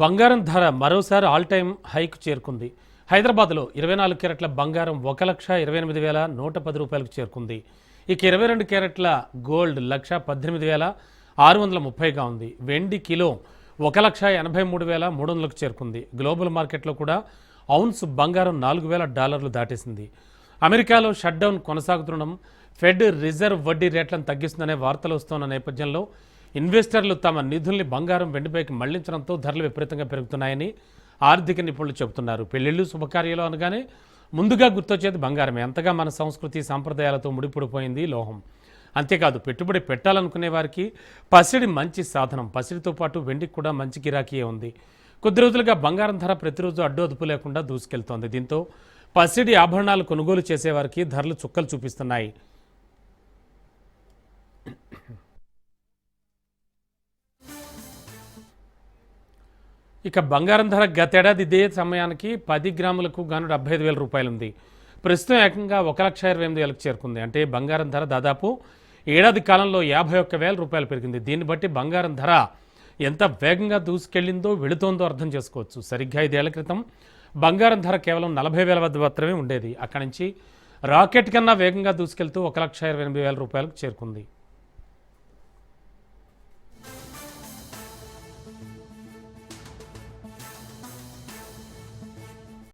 బంగారం ధర మరోసారి ఆల్ టైమ్ హైకు చేరుకుంది. హైదరాబాద్లో ఇరవై నాలుగు క్యారెట్ల బంగారం ఒక లక్ష ఇరవై ఎనిమిది వేల నూట పది రూపాయలకు చేరుకుంది. ఇక ఇరవై రెండు క్యారెట్ల గోల్డ్ లక్ష పద్దెనిమిది వేల ఆరు వందల ముప్పైగా ఉంది. వెండి కిలో ఒక లక్ష ఎనభై మూడు వేల మూడు వందలకు చేరుకుంది. గ్లోబల్ మార్కెట్లో కూడా ఔన్స్ బంగారం నాలుగు వేల డాలర్లు దాటేసింది. అమెరికాలో షట్డౌన్ కొనసాగుతుండడం ఫెడ్ రిజర్వ్ వడ్డీ రేట్లను తగ్గిస్తుందనే వార్తలు వస్తున్న నేపథ్యంలో ఇన్వెస్టర్లు తమ నిధుల్ని బంగారం వెండిపైకి మళ్ళించడంతో ధరలు విపరీతంగా పెరుగుతున్నాయని ఆర్థిక నిపుణులు చెబుతున్నారు. పెళ్ళిళ్ళు శుభకార్యాలు అనగానే ముందుగా గుర్తొచ్చేది బంగారమే. ఎంతగా మన సంస్కృతి సాంప్రదాయాలతో ముడిపడిపోయింది లోహం. అంతేకాదు పెట్టుబడి పెట్టాలనుకునే వారికి పసిడి మంచి సాధనం. పసిడితో పాటు వెండికి కూడా మంచి గిరాకీయే ఉంది. కొద్ది రోజులుగా బంగారం ధర ప్రతిరోజు అడ్డు అదుపు లేకుండా దూసుకెళ్తోంది. దీంతో పసిడి ఆభరణాలు కొనుగోలు చేసేవారికి ధరలు చుక్కలు చూపిస్తున్నాయి. ఇక బంగారం ధర గతేడాది ఇదే సమయానికి పది గ్రాములకు గాను డెబ్బై ఐదు వేల రూపాయలు ఉంది ప్రస్తుతం ఏకంగా ఒక లక్ష ఇరవై ఎనిమిది వేలకు చేరుకుంది. అంటే బంగారం ధర దాదాపు ఏడాది కాలంలో యాభై ఒక్క వేల రూపాయలు పెరిగింది. దీన్ని బట్టి బంగారం ధర ఎంత వేగంగా దూసుకెళ్ళిందో వెళుతోందో అర్థం చేసుకోవచ్చు. సరిగ్గా ఐదేళ్ళ క్రితం బంగారం ధర కేవలం నలభై వేల వద్ద మాత్రమే ఉండేది. అక్కడి నుంచి రాకెట్ కన్నా వేగంగా దూసుకెళ్తూ ఒక లక్ష ఇరవై ఎనిమిది వేల రూపాయలకు చేరుకుంది.